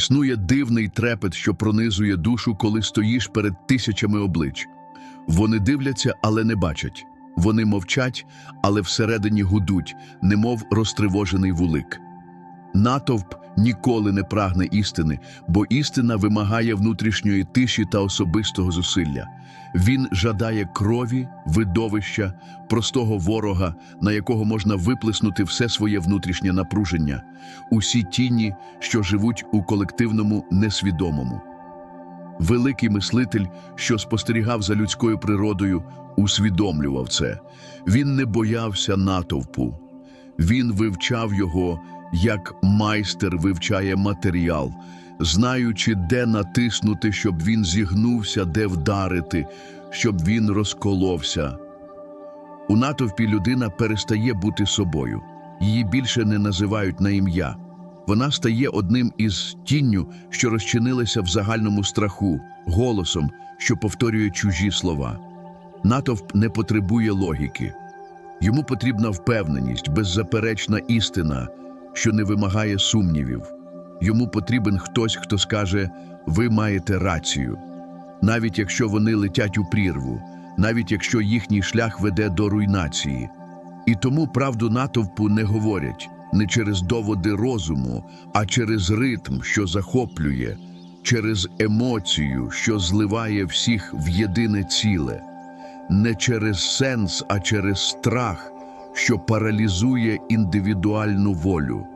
Існує дивний трепет, що пронизує душу, коли стоїш перед тисячами облич. Вони дивляться, але не бачать. Вони мовчать, але всередині гудуть, немов розтривожений вулик. Натовп ніколи не прагне істини, бо істина вимагає внутрішньої тиші та особистого зусилля. Він жадає крові, видовища, простого ворога, на якого можна виплеснути все своє внутрішнє напруження, усі тіні, що живуть у колективному несвідомому. Великий мислитель, що спостерігав за людською природою, усвідомлював це. Він не боявся натовпу. Він вивчав його, як майстер вивчає матеріал, знаючи, де натиснути, щоб він зігнувся, де вдарити, щоб він розколовся. У натовпі людина перестає бути собою. Її більше не називають на ім'я. Вона стає одним із тінню, що розчинилися в загальному страху, голосом, що повторює чужі слова. Натовп не потребує логіки. Йому потрібна впевненість, беззаперечна істина, що не вимагає сумнівів. Йому потрібен хтось, хто скаже Ви маєте рацію, навіть якщо вони летять у прірву, навіть якщо їхній шлях веде до руйнації. І тому правду натовпу не говорять не через доводи розуму, а через ритм, що захоплює, через емоцію, що зливає всіх в єдине ціле, не через сенс, а через страх, що паралізує індивідуальну волю.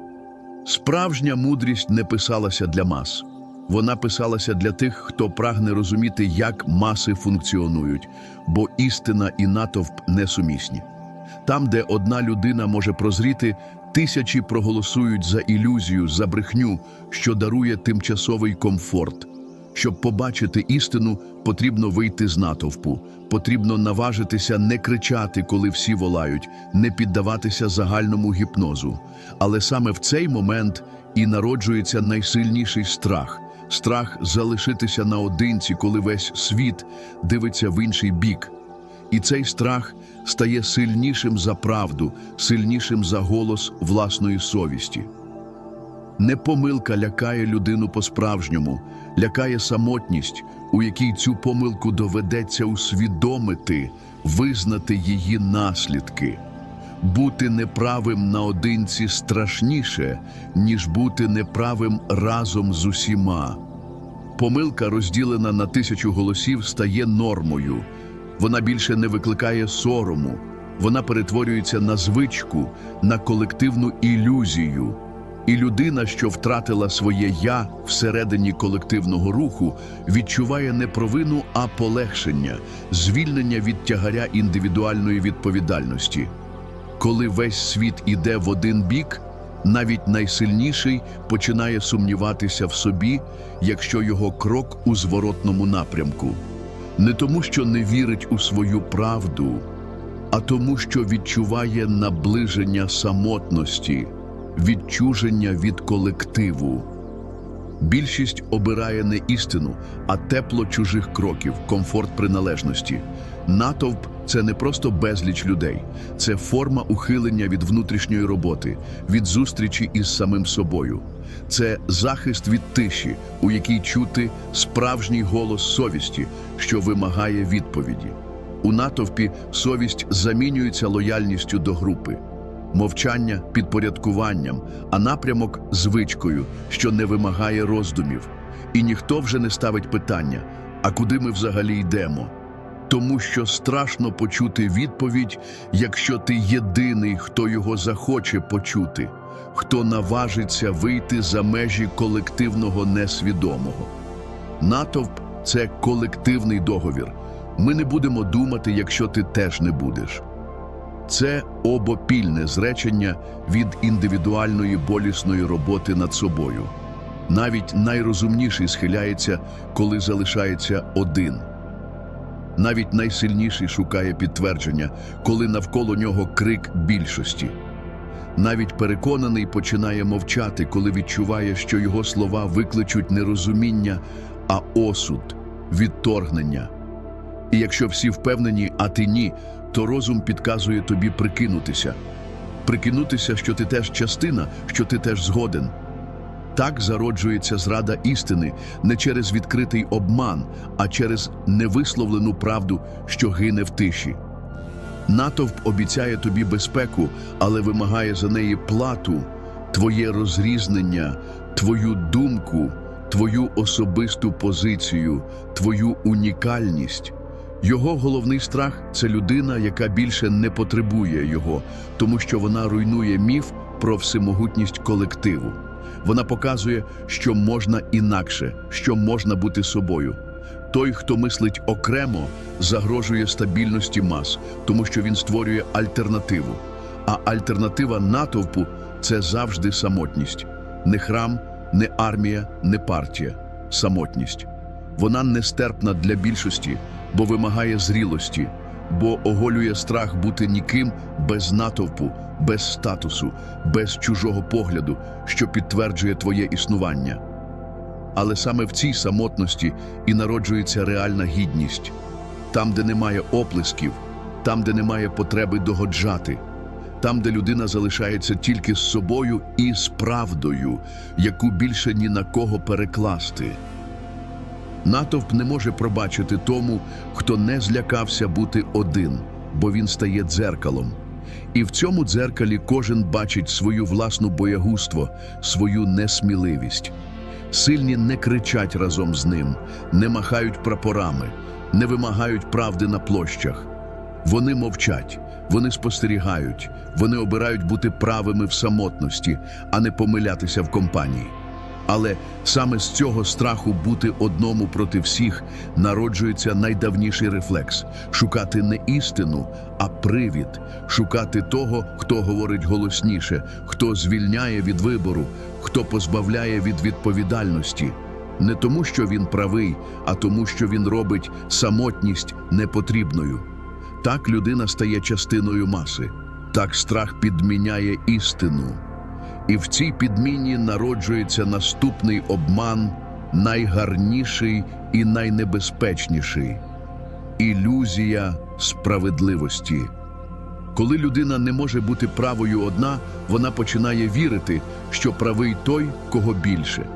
Справжня мудрість не писалася для мас. Вона писалася для тих, хто прагне розуміти, як маси функціонують, бо істина і натовп несумісні. Там, де одна людина може прозріти, тисячі проголосують за ілюзію, за брехню, що дарує тимчасовий комфорт. Щоб побачити істину, потрібно вийти з натовпу, потрібно наважитися не кричати, коли всі волають, не піддаватися загальному гіпнозу. Але саме в цей момент і народжується найсильніший страх страх залишитися наодинці, коли весь світ дивиться в інший бік. І цей страх стає сильнішим за правду, сильнішим за голос власної совісті. Не помилка лякає людину по-справжньому, лякає самотність, у якій цю помилку доведеться усвідомити, визнати її наслідки. Бути неправим наодинці страшніше, ніж бути неправим разом з усіма. Помилка, розділена на тисячу голосів, стає нормою. Вона більше не викликає сорому, вона перетворюється на звичку, на колективну ілюзію. І людина, що втратила своє я всередині колективного руху, відчуває не провину, а полегшення, звільнення від тягаря індивідуальної відповідальності. Коли весь світ іде в один бік, навіть найсильніший починає сумніватися в собі, якщо його крок у зворотному напрямку. Не тому, що не вірить у свою правду, а тому, що відчуває наближення самотності, відчуження від колективу. Більшість обирає не істину, а тепло чужих кроків, комфорт приналежності. Натовп це не просто безліч людей, це форма ухилення від внутрішньої роботи, від зустрічі із самим собою. Це захист від тиші, у якій чути справжній голос совісті, що вимагає відповіді. У натовпі совість замінюється лояльністю до групи, мовчання підпорядкуванням, а напрямок звичкою, що не вимагає роздумів. І ніхто вже не ставить питання, а куди ми взагалі йдемо? Тому що страшно почути відповідь, якщо ти єдиний, хто його захоче почути, хто наважиться вийти за межі колективного несвідомого. Натовп це колективний договір. Ми не будемо думати, якщо ти теж не будеш. Це обопільне зречення від індивідуальної болісної роботи над собою. Навіть найрозумніший схиляється, коли залишається один. Навіть найсильніший шукає підтвердження, коли навколо нього крик більшості. Навіть переконаний починає мовчати, коли відчуває, що його слова викличуть не розуміння, а осуд, відторгнення. І якщо всі впевнені, а ти ні, то розум підказує тобі прикинутися. Прикинутися, що ти теж частина, що ти теж згоден. Так зароджується зрада істини не через відкритий обман, а через невисловлену правду, що гине в тиші. Натовп обіцяє тобі безпеку, але вимагає за неї плату, твоє розрізнення, твою думку, твою особисту позицію, твою унікальність. Його головний страх це людина, яка більше не потребує його, тому що вона руйнує міф про всемогутність колективу. Вона показує, що можна інакше, що можна бути собою. Той, хто мислить окремо, загрожує стабільності мас, тому що він створює альтернативу. А альтернатива натовпу це завжди самотність. Не храм, не армія, не партія. Самотність. Вона нестерпна для більшості, бо вимагає зрілості, бо оголює страх бути ніким без натовпу, без статусу, без чужого погляду, що підтверджує твоє існування. Але саме в цій самотності і народжується реальна гідність. Там, де немає оплесків, там, де немає потреби догоджати, там, де людина залишається тільки з собою і з правдою, яку більше ні на кого перекласти. Натовп не може пробачити тому, хто не злякався бути один, бо він стає дзеркалом. І в цьому дзеркалі кожен бачить свою власну боягузтво, свою несміливість. Сильні не кричать разом з ним, не махають прапорами, не вимагають правди на площах. Вони мовчать, вони спостерігають, вони обирають бути правими в самотності, а не помилятися в компанії. Але саме з цього страху бути одному проти всіх народжується найдавніший рефлекс шукати не істину, а привід, шукати того, хто говорить голосніше, хто звільняє від вибору, хто позбавляє від відповідальності. Не тому, що він правий, а тому, що він робить самотність непотрібною. Так людина стає частиною маси, так страх підміняє істину. І в цій підміні народжується наступний обман, найгарніший і найнебезпечніший ілюзія справедливості. Коли людина не може бути правою одна, вона починає вірити, що правий той, кого більше.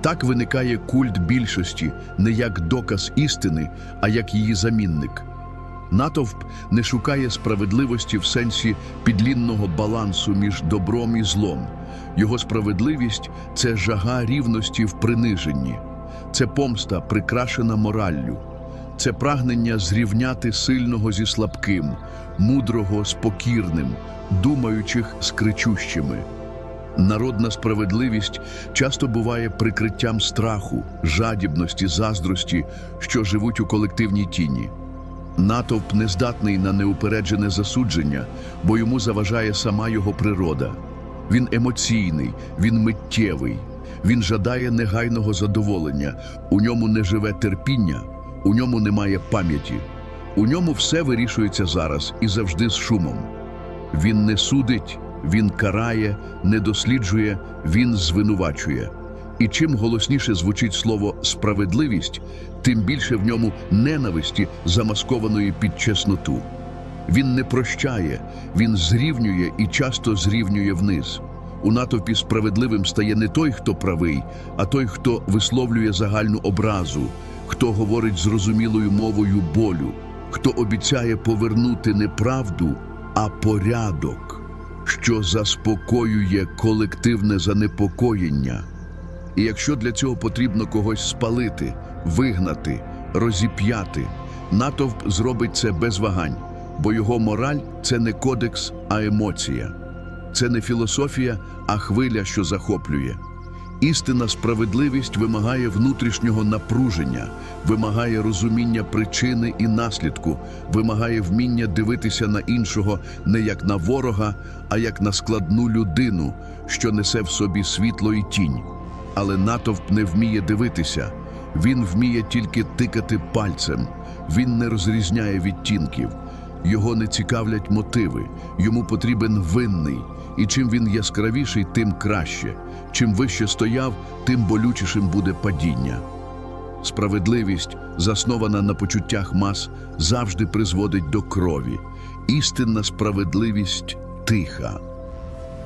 Так виникає культ більшості не як доказ істини, а як її замінник. Натовп не шукає справедливості в сенсі підлінного балансу між добром і злом. Його справедливість це жага рівності в приниженні, це помста, прикрашена мораллю, це прагнення зрівняти сильного зі слабким, мудрого з покірним, думаючих з кричущими. Народна справедливість часто буває прикриттям страху, жадібності, заздрості, що живуть у колективній тіні. Натовп не здатний на неупереджене засудження, бо йому заважає сама його природа. Він емоційний, він миттєвий, він жадає негайного задоволення, у ньому не живе терпіння, у ньому немає пам'яті, у ньому все вирішується зараз і завжди з шумом. Він не судить, він карає, не досліджує, він звинувачує. І чим голосніше звучить слово справедливість, тим більше в ньому ненависті, замаскованої під чесноту. Він не прощає, він зрівнює і часто зрівнює вниз. У натовпі справедливим стає не той, хто правий, а той, хто висловлює загальну образу, хто говорить зрозумілою мовою болю, хто обіцяє повернути не правду, а порядок, що заспокоює колективне занепокоєння. І якщо для цього потрібно когось спалити, вигнати, розіп'яти, натовп зробить це без вагань, бо його мораль це не кодекс, а емоція. Це не філософія, а хвиля, що захоплює. Істинна справедливість вимагає внутрішнього напруження, вимагає розуміння причини і наслідку, вимагає вміння дивитися на іншого не як на ворога, а як на складну людину, що несе в собі світло і тінь. Але натовп не вміє дивитися, він вміє тільки тикати пальцем, він не розрізняє відтінків, його не цікавлять мотиви, йому потрібен винний, і чим він яскравіший, тим краще. Чим вище стояв, тим болючішим буде падіння. Справедливість, заснована на почуттях мас, завжди призводить до крові. Істинна справедливість тиха.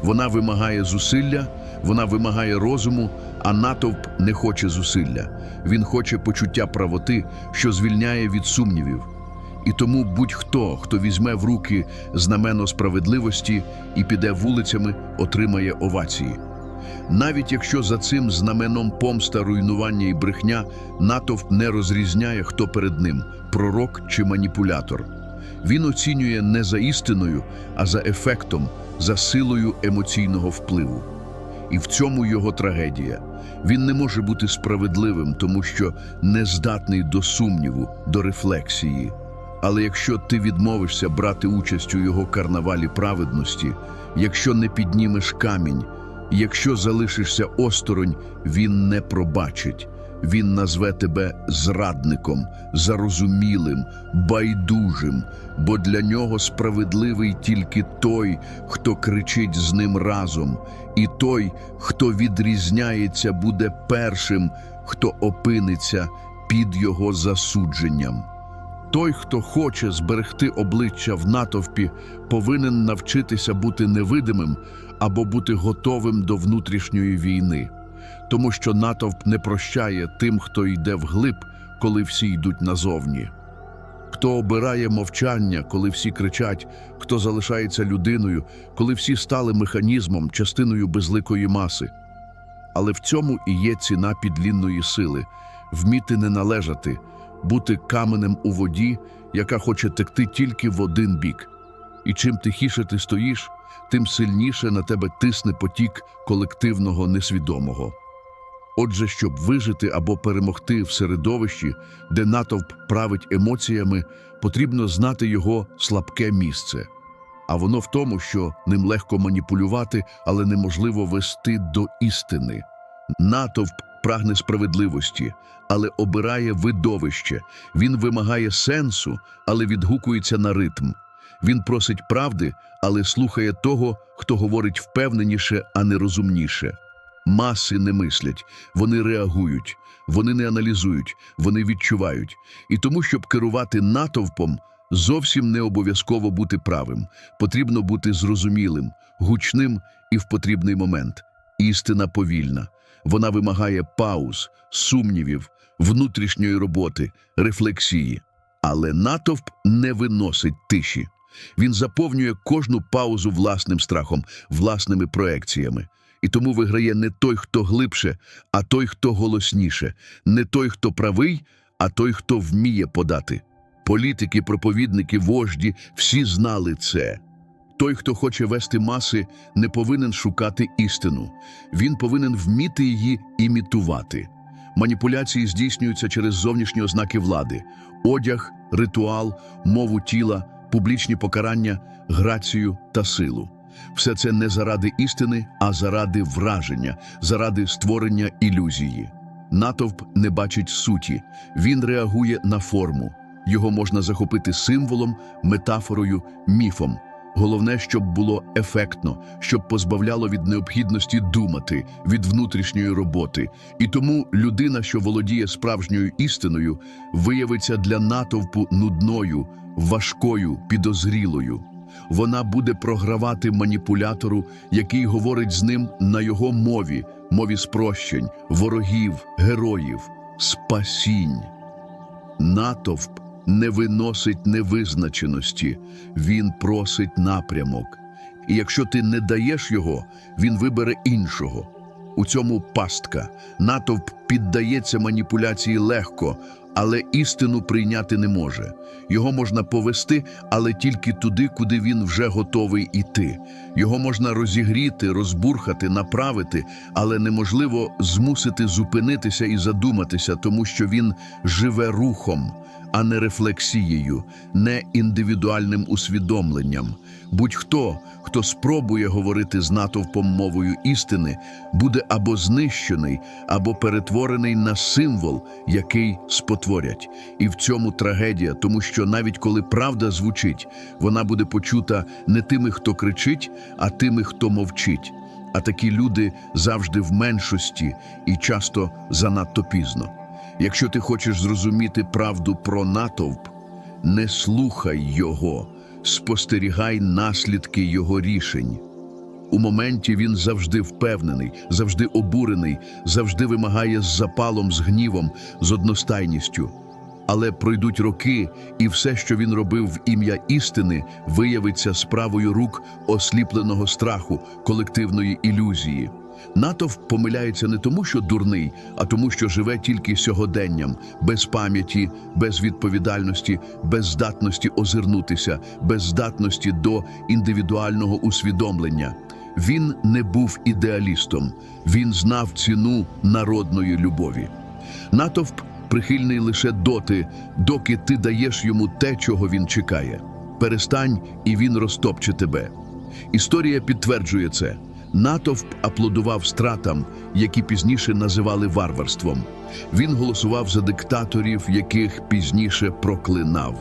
Вона вимагає зусилля, Вона вимагає розуму, а натовп не хоче зусилля. Він хоче почуття правоти, що звільняє від сумнівів. І тому будь-хто, хто візьме в руки знамено справедливості і піде вулицями, отримає овації. Навіть якщо за цим знаменом помста, руйнування і брехня натовп не розрізняє, хто перед ним пророк чи маніпулятор. Він оцінює не за істиною, а за ефектом, за силою емоційного впливу. І в цьому його трагедія. Він не може бути справедливим, тому що не здатний до сумніву, до рефлексії. Але якщо ти відмовишся брати участь у його карнавалі праведності, якщо не піднімеш камінь, якщо залишишся осторонь, він не пробачить. Він назве тебе зрадником, зарозумілим, байдужим, бо для нього справедливий тільки той, хто кричить з ним разом, і той, хто відрізняється, буде першим, хто опиниться під його засудженням. Той, хто хоче зберегти обличчя в натовпі, повинен навчитися бути невидимим або бути готовим до внутрішньої війни, тому що натовп не прощає тим, хто йде вглиб, коли всі йдуть назовні. Хто обирає мовчання, коли всі кричать, хто залишається людиною, коли всі стали механізмом, частиною безликої маси. Але в цьому і є ціна підлінної сили вміти не належати, бути каменем у воді, яка хоче текти тільки в один бік. І чим тихіше ти стоїш, тим сильніше на тебе тисне потік колективного несвідомого. Отже, щоб вижити або перемогти в середовищі, де натовп править емоціями, потрібно знати його слабке місце. А воно в тому, що ним легко маніпулювати, але неможливо вести до істини. Натовп прагне справедливості, але обирає видовище. Він вимагає сенсу, але відгукується на ритм. Він просить правди, але слухає того, хто говорить впевненіше, а не розумніше. Маси не мислять, вони реагують, вони не аналізують, вони відчувають. І тому, щоб керувати натовпом, зовсім не обов'язково бути правим. Потрібно бути зрозумілим, гучним і в потрібний момент. Істина повільна. Вона вимагає пауз, сумнівів, внутрішньої роботи, рефлексії. Але натовп не виносить тиші. Він заповнює кожну паузу власним страхом, власними проекціями. І тому виграє не той, хто глибше, а той, хто голосніше, не той, хто правий, а той, хто вміє подати. Політики, проповідники, вожді всі знали це. Той, хто хоче вести маси, не повинен шукати істину. Він повинен вміти її імітувати. Маніпуляції здійснюються через зовнішні ознаки влади: одяг, ритуал, мову тіла, публічні покарання, грацію та силу. Все це не заради істини, а заради враження, заради створення ілюзії. Натовп не бачить суті, він реагує на форму. Його можна захопити символом, метафорою, міфом. Головне, щоб було ефектно, щоб позбавляло від необхідності думати, від внутрішньої роботи. І тому людина, що володіє справжньою істиною, виявиться для натовпу нудною, важкою, підозрілою. Вона буде програвати маніпулятору, який говорить з ним на його мові, мові спрощень, ворогів, героїв, спасінь. Натовп не виносить невизначеності, він просить напрямок. І якщо ти не даєш його, він вибере іншого. У цьому пастка. Натовп піддається маніпуляції легко, але істину прийняти не може. Його можна повести, але тільки туди, куди він вже готовий іти. Його можна розігріти, розбурхати, направити, але неможливо змусити зупинитися і задуматися, тому що він живе рухом, а не рефлексією, не індивідуальним усвідомленням. Будь-хто, хто спробує говорити з натовпом мовою істини, буде або знищений, або перетворений на символ, який спотворять. І в цьому трагедія, тому що навіть коли правда звучить, вона буде почута не тими, хто кричить, а тими, хто мовчить. А такі люди завжди в меншості і часто занадто пізно. Якщо ти хочеш зрозуміти правду про натовп, не слухай його, спостерігай наслідки його рішень. У моменті він завжди впевнений, завжди обурений, завжди вимагає з запалом, з гнівом, з одностайністю. Але пройдуть роки, і все, що він робив в ім'я істини, виявиться справою рук осліпленого страху, колективної ілюзії. Натовп помиляється не тому, що дурний, а тому, що живе тільки сьогоденням, без пам'яті, без відповідальності, без здатності озирнутися, без здатності до індивідуального усвідомлення. Він не був ідеалістом, він знав ціну народної любові. Натовп прихильний лише доти, доки ти даєш йому те, чого він чекає. Перестань, і він розтопче тебе. Історія підтверджує це. Натовп аплодував стратам, які пізніше називали варварством. Він голосував за диктаторів, яких пізніше проклинав.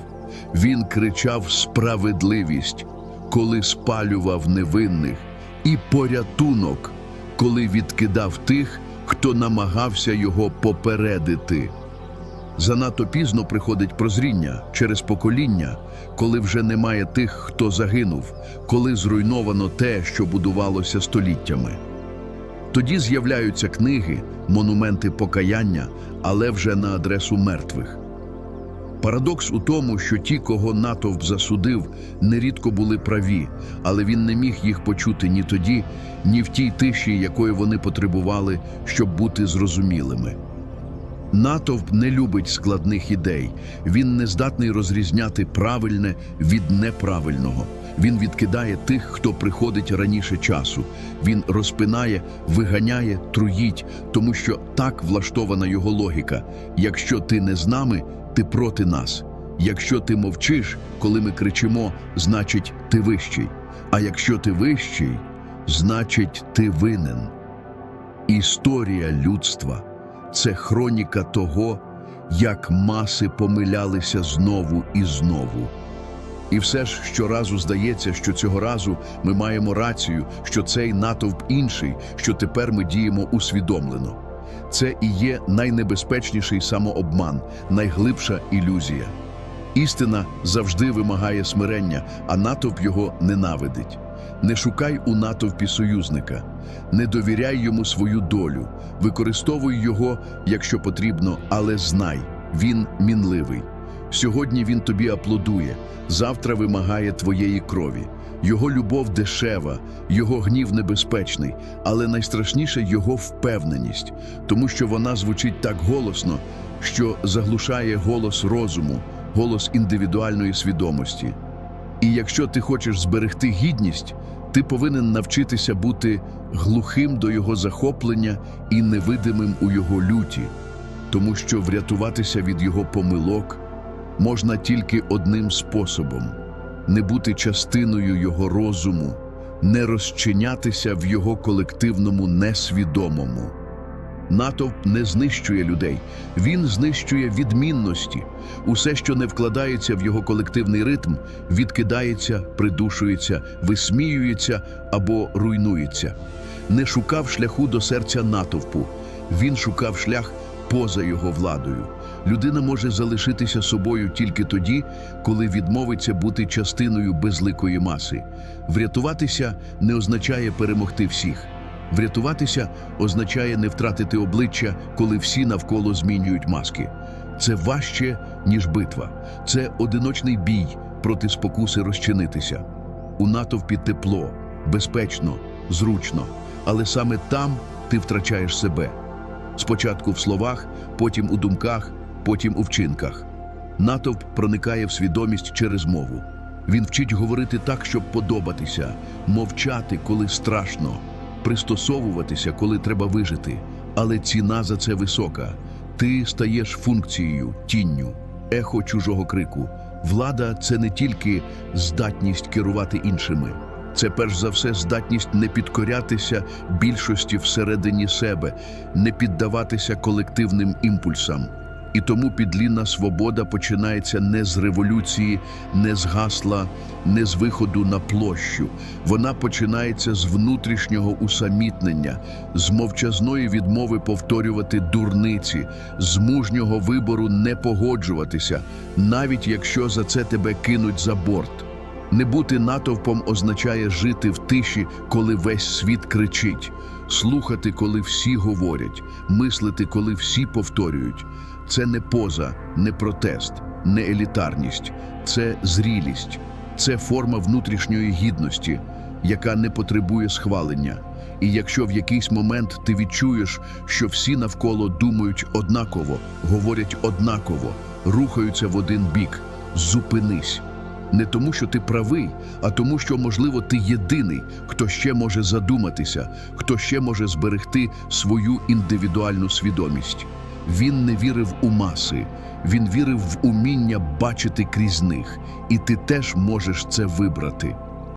Він кричав справедливість, коли спалював невинних, і порятунок, коли відкидав тих, хто намагався його попередити. Занадто пізно приходить прозріння через покоління, коли вже немає тих, хто загинув, коли зруйновано те, що будувалося століттями. Тоді з'являються книги, монументи покаяння, але вже на адресу мертвих. Парадокс у тому, що ті, кого натовп засудив, нерідко були праві, але він не міг їх почути ні тоді, ні в тій тиші, якої вони потребували, щоб бути зрозумілими. Натовп не любить складних ідей. Він не здатний розрізняти правильне від неправильного. Він відкидає тих, хто приходить раніше часу. Він розпинає, виганяє, труїть, тому що так влаштована його логіка. Якщо ти не з нами, ти проти нас. Якщо ти мовчиш, коли ми кричимо, значить ти вищий. А якщо ти вищий, значить ти винен. Історія людства це хроніка того, як маси помилялися знову і знову. І все ж щоразу здається, що цього разу ми маємо рацію, що цей натовп інший, що тепер ми діємо усвідомлено. Це і є найнебезпечніший самообман, найглибша ілюзія. Істина завжди вимагає смирення, а натовп його ненавидить. Не шукай у натовпі союзника, не довіряй йому свою долю, використовуй його, якщо потрібно, але знай, він мінливий. Сьогодні він тобі аплодує, завтра вимагає твоєї крові. Його любов дешева, його гнів небезпечний, але найстрашніше його впевненість, тому що вона звучить так голосно, що заглушає голос розуму, голос індивідуальної свідомості. І якщо ти хочеш зберегти гідність, ти повинен навчитися бути глухим до його захоплення і невидимим у його люті, тому що врятуватися від його помилок можна тільки одним способом не бути частиною його розуму, не розчинятися в його колективному несвідомому. Натовп не знищує людей, він знищує відмінності. Усе, що не вкладається в його колективний ритм, відкидається, придушується, висміюється або руйнується. Не шукав шляху до серця натовпу, він шукав шлях поза його владою. Людина може залишитися собою тільки тоді, коли відмовиться бути частиною безликої маси. Врятуватися не означає перемогти всіх. Врятуватися означає не втратити обличчя, коли всі навколо змінюють маски. Це важче, ніж битва. Це одиночний бій проти спокуси розчинитися. У натовпі тепло, безпечно, зручно, але саме там ти втрачаєш себе. Спочатку в словах, потім у думках, потім у вчинках. Натовп проникає в свідомість через мову. Він вчить говорити так, щоб подобатися, мовчати, коли страшно, пристосовуватися, коли треба вижити. Але ціна за це висока. Ти стаєш функцією, тінню, ехо чужого крику. Влада це не тільки здатність керувати іншими, це перш за все здатність не підкорятися більшості всередині себе, не піддаватися колективним імпульсам. І тому підлінна свобода починається не з революції, не з гасла, не з виходу на площу. Вона починається з внутрішнього усамітнення, з мовчазної відмови повторювати дурниці, з мужнього вибору не погоджуватися, навіть якщо за це тебе кинуть за борт. Не бути натовпом означає жити в тиші, коли весь світ кричить, слухати, коли всі говорять, мислити, коли всі повторюють. Це не поза, не протест, не елітарність, це зрілість, це форма внутрішньої гідності, яка не потребує схвалення. І якщо в якийсь момент ти відчуєш, що всі навколо думають однаково, говорять однаково, рухаються в один бік, зупинись. Не тому, що ти правий, а тому, що, можливо, ти єдиний, хто ще може задуматися, хто ще може зберегти свою індивідуальну свідомість. Він не вірив у маси, він вірив в уміння бачити крізь них, і ти теж можеш це вибрати.